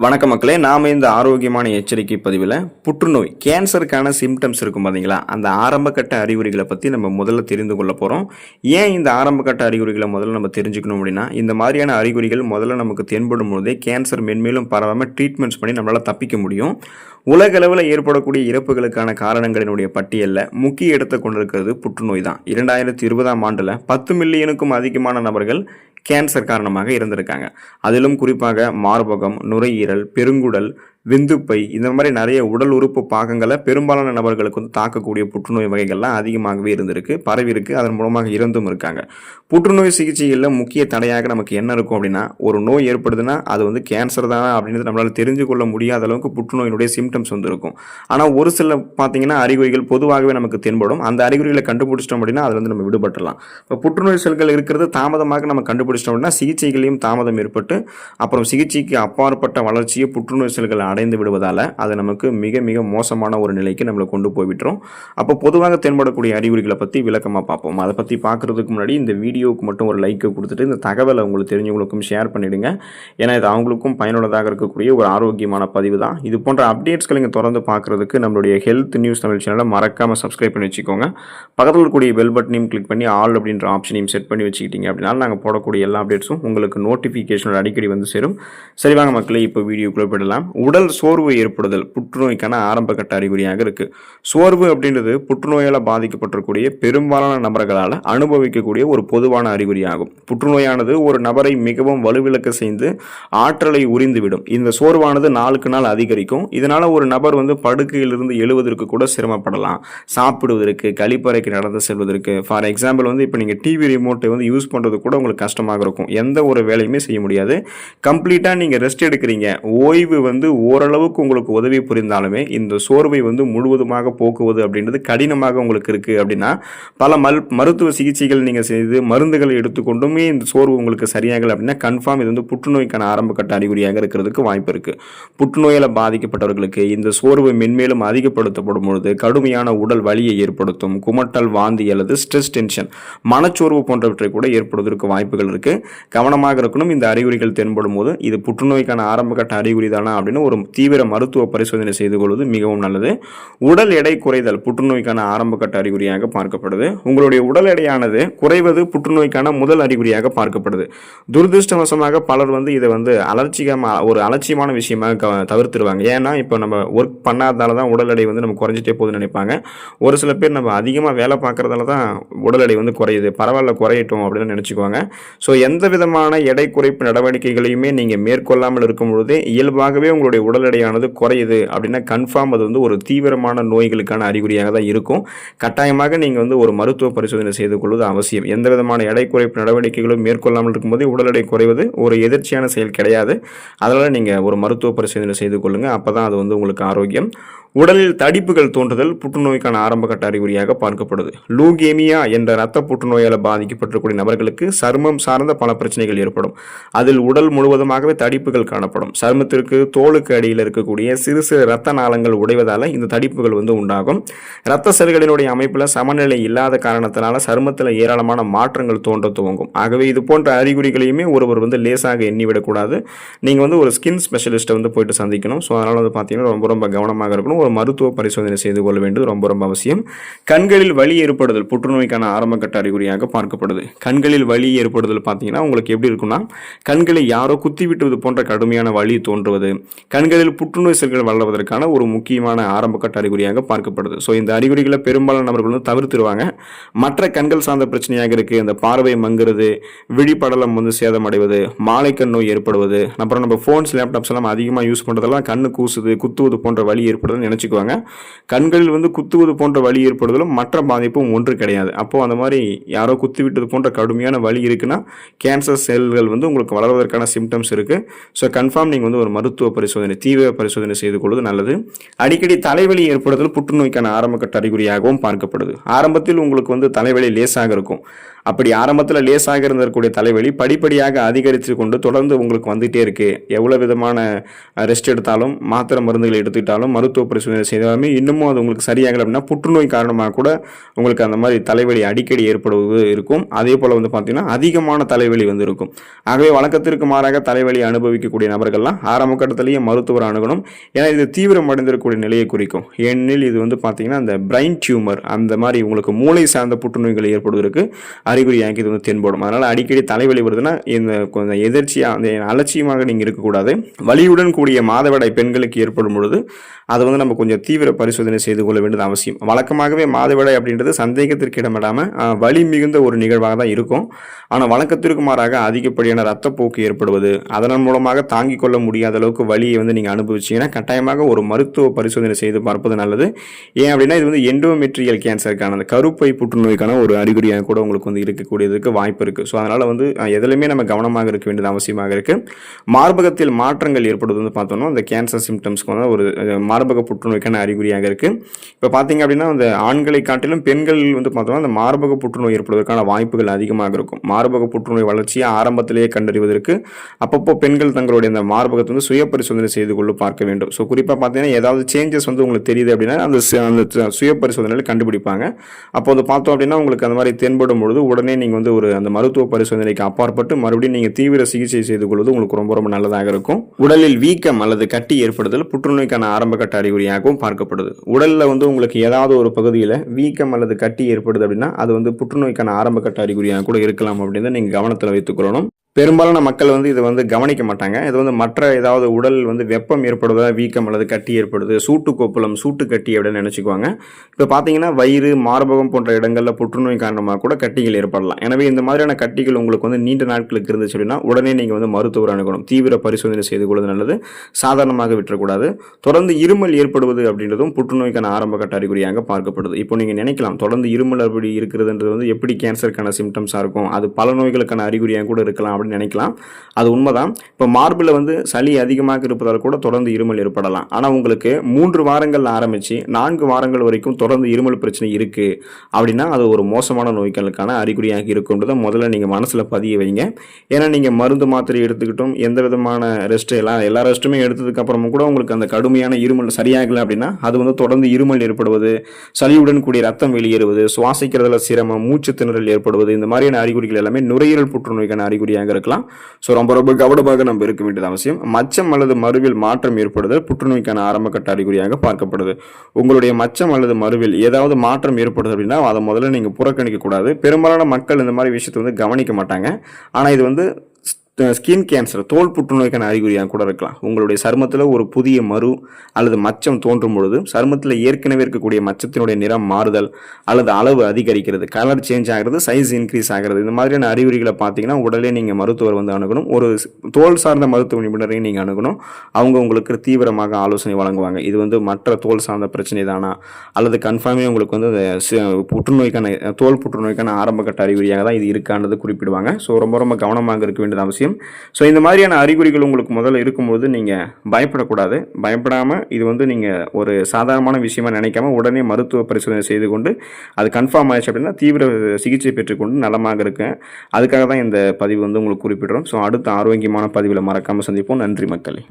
வணக்க மக்களே நாம் இந்த ஆரோக்கியமான எச்சரிக்கை பதிவில் புற்றுநோய் கேன்சருக்கான சிம்டம்ஸ் இருக்கும் பார்த்தீங்களா அந்த ஆரம்பகட்ட அறிகுறிகளை பற்றி நம்ம முதல்ல தெரிந்து கொள்ள போகிறோம் ஏன் இந்த ஆரம்பகட்ட அறிகுறிகளை முதல்ல நம்ம தெரிஞ்சுக்கணும் அப்படின்னா இந்த மாதிரியான அறிகுறிகள் முதல்ல நமக்கு தென்படும் போதே கேன்சர் மென்மேலும் பரவாமல் ட்ரீட்மெண்ட்ஸ் பண்ணி நம்மளால் தப்பிக்க முடியும். உலகளவில் ஏற்படக்கூடிய இறப்புகளுக்கான காரணங்களினுடைய பட்டியலில் முக்கிய இடத்தை கொண்டிருக்கிறது புற்றுநோய் தான். இரண்டாயிரத்தி இருபதாம் ஆண்டில் பத்து மில்லியனுக்கும் அதிகமான நபர்கள் கேன்சர் காரணமாக இருந்திருக்காங்க. அதிலும் குறிப்பாக மார்பகம் நுரையீரல் பெருங்குடல் விந்துப்பை இந்த மாதிரி நிறைய உடல் உறுப்பு பாகங்களை பெரும்பாலான நபர்களுக்கு வந்து தாக்கக்கூடிய புற்றுநோய் வகைகள்லாம் அதிகமாகவே இருந்திருக்கு பரவிருக்கு அதன் மூலமாக இறந்தும் இருக்காங்க. புற்றுநோய் சிகிச்சைகளில் முக்கிய தடையாக நமக்கு என்ன இருக்கும் அப்படின்னா ஒரு நோய் ஏற்படுதுன்னா அது வந்து கேன்சர் தானா அப்படின்றது நம்மளால் தெரிஞ்சு கொள்ள முடியாத அளவுக்கு புற்றுநோயினுடைய சிம்டம்ஸ் வந்து இருக்கும். ஆனால் ஒரு சில பார்த்தீங்கன்னா அறிகுறிகள் பொதுவாகவே நமக்கு தென்படும். அந்த அறிகுறிகளை கண்டுபிடிச்சிட்டோம் அப்படின்னா அதில் வந்து நம்ம விடுபட்டலாம் இப்போ புற்றுநோய் செல்கள் இருக்கிறது தாமதமாக நம்ம கண்டுபிடிச்சிட்டோம் அப்படின்னா சிகிச்சைகளையும் தாமதம் ஏற்பட்டு அப்புறம் சிகிச்சைக்கு அப்பாற்பட்ட வளர்ச்சியை புற்றுநோய் செல்கள் அடைந்து விடுவதால் அது நமக்கு மிக மிக மோசமான ஒரு நிலைக்கு நம்மளை கொண்டு போய்விட்டுரும். அப்போ பொதுவாக தென்படக்கூடிய அறிகுறிகளை பற்றி விளக்கமாக பார்ப்போம். அதை பற்றி பார்க்குறதுக்கு முன்னாடி இந்த வீடியோவுக்கு மட்டும் ஒரு லைக்கை கொடுத்துட்டு இந்த தகவலை உங்களுக்கு தெரிஞ்சவங்களுக்கும் ஷேர் பண்ணிவிடுங்க ஏன்னா இது அவங்களுக்கும் பயனுள்ளதாக இருக்கக்கூடிய ஒரு ஆரோக்கியமான பதிவு தான். இது போன்ற அப்டேட்ஸ்களை நீங்கள் தொடர்ந்து பார்க்குறதுக்கு நம்மளுடைய ஹெல்த் நியூஸ் தமிழ் சேனலை மறக்காமல் சப்ஸ்கிரைப் பண்ணி வச்சுக்கோங்க. பக்கத்தில் இருக்கக்கூடிய பெல் பட்டனையும் கிளிக் பண்ணி ஆல் அப்படின்ற ஆப்ஷனையும் செட் பண்ணி வச்சுக்கிட்டீங்க அப்படின்னா நாங்கள் போடக்கூடிய எல்லா அப்டேட்ஸும் உங்களுக்கு நோட்டிஃபிகேஷனோட அடிக்கடி வந்து சேரும். சரி வாங்க மக்களே இப்போ வீடியோக்குள்ளே போயிடலாம். உடல் சோர்வு ஏற்படுதல் புற்றுநோய்க்கான ஆரம்ப கட்ட அறிகுறியாக இருக்கு. சோர்வு அப்படின்றது புற்றுநோயால் பாதிக்கப்பட்டிருக்கூடிய பெரும்பாலான நபர்களால் அனுபவிக்கக்கூடிய ஒரு பொதுவான அறிகுறியாகும். புற்றுநோயானது ஒரு நபரை மிகவும் வலுவிழக்க செய்து ஆற்றலை உறிந்துவிடும். இந்த சோர்வானது நாளுக்கு நாள் அதிகரிக்கும். இதனால ஒரு நபர் வந்து படுக்கையிலிருந்து எழுவதற்கு கூட சிரமப்படலாம். சாப்பிடுவதற்கு கழிப்பறைக்கு நடந்து செல்வதற்கு ஃபார் எக்ஸாம்பிள் வந்து இப்போ நீங்கள் டிவி ரிமோட்டை வந்து யூஸ் பண்ணுறது கூட உங்களுக்கு கஷ்டமாக இருக்கும். எந்த ஒரு வேலையுமே செய்ய முடியாது. கம்ப்ளீட்டாக நீங்கள் ரெஸ்ட் எடுக்கிறீங்க. ஓய்வு வந்து ஓரளவுக்கு உங்களுக்கு உதவி புரிந்தாலுமே இந்த சோர்வை வந்து முழுவதுமாக போக்குவது அப்படின்றது கடினமாக உங்களுக்கு இருக்குது அப்படின்னா பல மல் மருத்துவ சிகிச்சைகள் நீங்கள் செய்து மருந்துகளை எடுத்துக்கொண்டுமே இந்த சோர்வு உங்களுக்கு சரியாகலை அப்படின்னா கன்ஃபார்ம் இது வந்து புற்றுநோய்க்கான ஆரம்ப கட்ட அறிகுறியாக இருக்கிறதுக்கு வாய்ப்பு இருக்குது புற்றுநோயால் பாதிக்கப்பட்டவர்களுக்கு இந்த சோர்வு மென்மேலும் அதிகப்படுத்தப்படும் பொழுது கடுமையான உடல் வலியை ஏற்படுத்தும் குமட்டல் வாந்தி அல்லது ஸ்ட்ரெஸ் டென்ஷன் மனச்சோர்வு போன்றவற்றை கூட ஏற்படுவதற்கு வாய்ப்புகள் இருக்குது கவனமாக இருக்கணும். இந்த அறிகுறிகள் தென்படும் போது இது புற்றுநோய்க்கான ஆரம்ப கட்ட அறிகுறி தானா அப்படின்னு ஒரு தீவிர மருத்துவ பரிசோதனை செய்து கொள்வது மிகவும் நல்லது. உடல் எடை குறைதல் புற்றுநோய்க்கான ஆரம்பகட்ட அறிகுறியாக பார்க்கப்படுது. உங்களுடைய உடல் எடையானது குறைவது புற்றுநோய்க்கான முதல் அறிகுறியாக பார்க்கப்படுது. துரதிருஷ்டவசமாக பலர் வந்து இதை வந்து அலட்சியமா ஒரு அலட்சியமான விஷயமாக க- தவிர்த்துருவாங்க. ஏன்னா இப்போ நம்ம ஒர்க் பண்ணாததால தான் உடல் எடை வந்து நம்ம குறைஞ்சிட்டே போகுதுன்னு நினைப்பாங்க. ஒரு சில பேர் நம்ம அதிகமாக வேலை பார்க்குறதால தான் உடல் எடை வந்து குறையுது. பரவாயில்ல குறையட்டும் அப்படின்னு நினச்சிக்குவாங்க. ஸோ எந்த விதமான எடை குறைப்பு நடவடிக்கைகளையுமே நீங்கள் மேற்கொள்ளாமல் இருக்கும் பொழுது இயல்பாகவே உங்களுடைய உடல் எடையானது குறையுது அப்படின்னா கன்ஃபார்ம் அது வந்து ஒரு தீவிரமான நோய்களுக்கான அறிகுறியாக தான் இருக்கும். கட்டாயமாக நீங்கள் வந்து ஒரு மருத்துவ பரிசோதனை செய்து கொள்வது அவசியம். எந்த விதமான எடை குறைப்பு நடவடிக்கைகளும் மேற்கொள்ளாமல் இருக்கும்போது உடல் எடை குறைவது ஒரு எதிர்ச்சியான செயல் கிடையாது. அதனால் நீங்கள் ஒரு மருத்துவ பரிசோதனை செய்து கொள்ளுங்கள் அப்போ தான் அது வந்து உங்களுக்கு ஆரோக்கியம். உடலில் தடிப்புகள் தோன்றுதல் புற்றுநோய்க்கான ஆரம்பகட்ட அறிகுறியாக பார்க்கப்படுது. லூகேமியா என்ற இரத்த புற்றுநோயால் பாதிக்கப்பட்டிருக்கூடிய நபர்களுக்கு சருமம் சார்ந்த பல பிரச்சனைகள் ஏற்படும். அதில் உடல் முழுவதுமாகவே தடிப்புகள் காணப்படும். சருமத்திற்கு தோலுக்கு அடியில் இருக்கக்கூடிய சிறு சிறு இரத்த நாளங்கள் உடைவதால் இந்த தடிப்புகள் வந்து உண்டாகும். இரத்த செல்களினுடைய அமைப்பில் சமநிலை இல்லாத காரணத்தினால சருமத்தில் ஏராளமான மாற்றங்கள் தோன்ற துவங்கும். ஆகவே இது போன்ற அறிகுறிகளையுமே ஒருவர் வந்து லேசாக எண்ணிவிடக்கூடாது. நீங்கள் வந்து ஒரு ஸ்கின் ஸ்பெஷலிஸ்ட்டை வந்து போயிட்டு சந்திக்கணும். ஸோ அதனால் வந்து பார்த்தீங்கன்னா ரொம்ப ரொம்ப கவனமாக இருக்கணும். ஒரு மருத்துவ பரிசோதனை செய்து கொள்ள வேண்டியது ரொம்ப ரொம்ப அவசியம். கண்களில் வலி ஏற்படுதல் புற்றுநோய்க்கான ஆரம்பகட்ட அறிகுறியாக பார்க்கப்படுது. கண்களில் வலி ஏற்படுதல் பார்த்தீங்கன்னா உங்களுக்கு எப்படி இருக்குன்னா கண்களை யாரோ குத்தி விட்டுவது போன்ற கடுமையான வலி தோன்றுவது பெண்களில் புற்றுநோய் செல்கள் வளர்வதற்கான ஒரு முக்கியமான ஆரம்பக்கட்ட அறிகுறியாக பார்க்கப்படுது. ஸோ இந்த அறிகுறிகளை பெரும்பாலான நபர்கள் வந்து தவிர்த்துருவாங்க. மற்ற கண்கள் சார்ந்த பிரச்சனையாக இருக்குது இந்த பார்வை மங்குறது விழிப்படலம் வந்து சேதமடைவது மாலைக்கண் நோய் ஏற்படுவது அப்புறம் நம்ம ஃபோன்ஸ் லேப்டாப்ஸ் எல்லாம் அதிகமாக யூஸ் பண்ணுறதெல்லாம் கண்ணு கூசுது குத்துவது போன்ற வழி ஏற்படுதுன்னு நினச்சிக்குவாங்க. கண்களில் வந்து குத்துவது போன்ற வழி ஏற்படுதலும் மற்ற பாதிப்பும் ஒன்று கிடையாது. அப்போது அந்த மாதிரி யாரோ குத்து விட்டது போன்ற கடுமையான வழி இருக்குன்னா கேன்சர் செல்கள் வந்து உங்களுக்கு வளர்வதற்கான சிம்டம்ஸ் இருக்குது ஸோ கன்ஃபார்ம் நீங்கள் வந்து ஒரு மருத்துவ பரிசோதனை தீவிர பரிசோதனை செய்து கொள்வது நல்லது. அடிக்கடி தலைவலி ஏற்படுதல் புற்றுநோய்க்கான ஆரம்பக்கட்ட அறிகுறியாகவும் பார்க்கப்படுது. ஆரம்பத்தில் உங்களுக்கு வந்து தலைவலி லேசாக இருக்கும். அப்படி ஆரம்பத்தில் லேசாக இருந்திருக்கக்கூடிய தலைவலி படிப்படியாக அதிகரித்து கொண்டு தொடர்ந்து உங்களுக்கு வந்துகிட்டே இருக்குது எவ்வளோ விதமான ரெஸ்ட் எடுத்தாலும் மாத்திரை மருந்துகள் எடுத்துக்கிட்டாலும் மருத்துவ பரிசோதனை செய்தாலுமே இன்னமும் அது உங்களுக்கு சரியாகலை அப்படின்னா புற்றுநோய் காரணமாக கூட உங்களுக்கு அந்த மாதிரி தலைவலி அடிக்கடி ஏற்படுவது இருக்கும். அதே போல் வந்து பார்த்திங்கன்னா அதிகமான தலைவலி வந்து இருக்கும் ஆகவே வழக்கத்திற்கு மாறாக தலைவலி அனுபவிக்கக்கூடிய நபர்கள்லாம் ஆரம்ப கட்டத்திலேயே மருத்துவர் அணுகணும். ஏன்னா இது தீவிரம் அடைந்திருக்கக்கூடிய நிலையை குறிக்கும். ஏனெனில் இது வந்து பார்த்தீங்கன்னா அந்த பிரைன் டியூமர் அந்த மாதிரி உங்களுக்கு மூளை சார்ந்த புற்றுநோய்கள் ஏற்படுவதற்கு அறிகுறியாக இது வந்து தென்படும் அதனால் அடிக்கடி தலைவலி வருதுன்னா இந்த கொஞ்சம் எதிர்ச்சியாக அந்த அலட்சியமாக நீங்கள் இருக்கக்கூடாது. வலியுடன் கூடிய மாதவிடாய் பெண்களுக்கு ஏற்படும் பொழுது அதை வந்து நம்ம கொஞ்சம் தீவிர பரிசோதனை செய்து கொள்ள வேண்டியது அவசியம். வழக்கமாகவே மாதவிடாய் அப்படின்றது சந்தேகத்திற்கு இடமிடாமல் வலி மிகுந்த ஒரு நிகழ்வாக தான் இருக்கும். ஆனால் வழக்கத்திற்கு மாறாக அதிகப்படியான ரத்தப்போக்கு ஏற்படுவது அதன் மூலமாக தாங்கிக் கொள்ள முடியாத அளவுக்கு வலியை வந்து நீங்கள் அனுபவிச்சீங்கன்னா கட்டாயமாக ஒரு மருத்துவ பரிசோதனை செய்து பார்ப்பது நல்லது. ஏன் அப்படின்னா இது வந்து எண்டோமெட்ரியல் கேன்சருக்கான அந்த கருப்பை புற்றுநோய்க்கான ஒரு அறிகுறியாக கூட உங்களுக்கு வந்து இருக்கக்கூடியதுக்கு வாய்ப்பு இருக்குது ஸோ அதனால் வந்து எதுலையுமே நம்ம கவனமாக இருக்க வேண்டியது அவசியமாக இருக்குது மார்பகத்தில் மாற்றங்கள் ஏற்படுவது வந்து பார்த்தோம்னா அந்த கேன்சர் சிம்டம்ஸ்க்கு வந்து ஒரு மார்பக புற்றுநோய்க்கான அறிகுறியாக இருக்குது இப்போ பார்த்தீங்க அப்படின்னா அந்த ஆண்களை காட்டிலும் பெண்கள் வந்து பார்த்தோம்னா அந்த மார்பக புற்றுநோய் ஏற்படுவதற்கான வாய்ப்புகள் அதிகமாக இருக்கும். மார்பக புற்றுநோய் வளர்ச்சியை ஆரம்பத்திலேயே கண்டறிவதற்கு அப்பப்போ பெண்கள் தங்களுடைய அந்த மார்பகத்தை வந்து சுய பரிசோதனை செய்து கொள்ள பார்க்க வேண்டும். ஸோ குறிப்பாக பார்த்தீங்கன்னா ஏதாவது சேஞ்சஸ் வந்து உங்களுக்கு தெரியுது அப்படின்னா அந்த அந்த சுய பரிசோதனையில் கண்டுபிடிப்பாங்க. அப்போ வந்து பார்த்தோம் அப்படின்னா உங்களுக்கு அந்த மாதிரி தென்படும் பொழுது உடனே நீங்கள் வந்து ஒரு அந்த மருத்துவ பரிசோதனைக்கு அப்பாற்பட்டு மறுபடியும் நீங்கள் தீவிர சிகிச்சை செய்து கொள்வது உங்களுக்கு ரொம்ப ரொம்ப நல்லதாக இருக்கும். உடலில் வீக்கம் அல்லது கட்டி ஏற்படுதல் புற்றுநோய்க்கான ஆரம்பகட்ட அறிகுறியாகவும் பார்க்கப்படுது. உடலில் வந்து உங்களுக்கு ஏதாவது ஒரு பகுதியில் வீக்கம் அல்லது கட்டி ஏற்படுது அப்படின்னா அது வந்து புற்றுநோய்க்கான ஆரம்பகட்ட அறிகுறியாக கூட இருக்கலாம் அப்படின்னு நீங்கள் கவனத்தில் வைத்துக்கொள்ளணும் பெரும்பாலான மக்கள் வந்து இதை வந்து கவனிக்க மாட்டாங்க. இது வந்து மற்ற ஏதாவது உடல் வந்து வெப்பம் ஏற்படுவதா வீக்கம் அல்லது கட்டி ஏற்படுது சூட்டு கோப்பலம் சூட்டு கட்டி அப்படின்னு நினச்சிக்குவாங்க. இப்போ பார்த்தீங்கன்னா வயிறு மார்பகம் போன்ற இடங்களில் புற்றுநோய் காரணமாக கூட கட்டிகள் ஏற்படலாம். எனவே இந்த மாதிரியான கட்டிகள் உங்களுக்கு வந்து நீண்ட நாட்களுக்கு இருந்துச்சு அப்படின்னா உடனே நீங்கள் வந்து மருத்துவர் அணுகணும். தீவிர பரிசோதனை செய்து கொள்வது நல்லது. சாதாரணமாக விட்டுறக்கூடாது. தொடர்ந்து இருமல் ஏற்படுவது அப்படின்றதும் புற்றுநோய்க்கான ஆரம்ப கட்ட அறிகுறியாக பார்க்கப்படுது. இப்போ நீங்கள் நினைக்கலாம் தொடர்ந்து இருமல் அப்படி இருக்கிறதுன்றது வந்து எப்படி கேன்சருக்கான சிம்டம்ஸாக இருக்கும்? அது பல நோய்களுக்கான அறிகுறியாக கூட இருக்கலாம் அப்படின்னு நினைக்கலாம். அது உண்மைதான். இப்போ மார்பில் வந்து சளி அதிகமாக இருப்பதால் கூட தொடர்ந்து இருமல் ஏற்படலாம். ஆனால் உங்களுக்கு மூன்று வாரங்கள் ஆரம்பித்து நான்கு வாரங்கள் வரைக்கும் தொடர்ந்து இருமல் பிரச்சனை இருக்குது அப்படின்னா அது ஒரு மோசமான நோய்களுக்கான அறிகுறியாக இருக்குன்றதை முதல்ல நீங்கள் மனசில் பதிய வைங்க. ஏன்னா நீங்கள் மருந்து மாத்திரை எடுத்துக்கிட்டும் எந்த விதமான ரெஸ்ட் எல்லாம் எல்லா ரெஸ்ட்டுமே எடுத்ததுக்கப்புறமும் கூட உங்களுக்கு அந்த கடுமையான இருமல் சரியாகலை அப்படின்னா அது வந்து தொடர்ந்து இருமல் ஏற்படுவது சளியுடன் கூடிய ரத்தம் வெளியேறுவது சுவாசிக்கிறதுல சிரமம் மூச்சு திணறல் ஏற்படுவது இந்த மாதிரியான அறிகுறிகள் எல்லாமே நுரையீரல் புற்றுநோய்க்கான அறிகுறியாக இருக்கலாம். ஸோ ரொம்ப ரொம்ப கவனமாக நம்ம இருக்க வேண்டியது அவசியம். மச்சம் அல்லது மருவில் மாற்றம் ஏற்படுதல் புற்றுநோய்க்கான ஆரம்ப கட்ட அறிகுறியாக பார்க்கப்படுது. உங்களுடைய மச்சம் அல்லது மருவில் ஏதாவது மாற்றம் ஏற்படுது அப்படின்னா அதை முதல்ல நீங்கள் புறக்கணிக்க கூடாது. பெரும்பாலான மக்கள் இந்த மாதிரி விஷயத்தை வந்து கவனிக்க மாட்டாங்க. ஆனால் இது வந்து ஸ்கின் கேன்சர் தோல் புற்றுநோய்க்கான அறிகுறியாக கூட இருக்கலாம். உங்களுடைய சருமத்தில் ஒரு புதிய மறு அல்லது மச்சம் தோன்றும் பொழுது சருமத்தில் ஏற்கனவே இருக்கக்கூடிய மச்சத்தினுடைய நிறம் மாறுதல் அல்லது அளவு அதிகரிக்கிறது கலர் சேஞ்ச் ஆகிறது சைஸ் இன்க்ரீஸ் ஆகிறது. இந்த மாதிரியான அறிகுறிகளை பார்த்தீங்கன்னா உடனே நீங்கள் மருத்துவர் வந்து அணுகணும். ஒரு தோல் சார்ந்த மருத்துவ நிபுணரையும் நீங்கள் அணுகணும். அவங்க உங்களுக்கு தீவிரமாக ஆலோசனை வழங்குவாங்க. இது வந்து மற்ற தோல் சார்ந்த பிரச்சனை தானா? அல்லது கன்ஃபார்மே உங்களுக்கு வந்து அந்த புற்றுநோய்க்கான தோல் புற்றுநோய்க்கான ஆரம்பகட்ட அறிகுறியாக தான் இது இருக்கான்றது குறிப்பிடுவாங்க. ஸோ ரொம்ப ரொம்ப கவனமாக இருக்க வேண்டியது அவசியம். ஸோ இந்த மாதிரியான அறிகுறிகள் உங்களுக்கு முதல்ல இருக்கும்போது நீங்கள் பயப்படக்கூடாது. பயப்படாமல் இது வந்து நீங்கள் ஒரு சாதாரணமான விஷயமா நினைக்காம உடனே மருத்துவ பரிசோதனை செய்து கொண்டு அது கன்ஃபார்ம் ஆயிடுச்சு அப்படின்னா தீவிர சிகிச்சை பெற்றுக்கொண்டு நலமாக இருக்கேன் அதுக்காக தான் இந்த பதிவு வந்து உங்களுக்கு குறிப்பிடுறோம். ஸோ அடுத்த ஆரோக்கியமான பதிவில் மறக்காமல் சந்திப்போம். நன்றி மக்களே.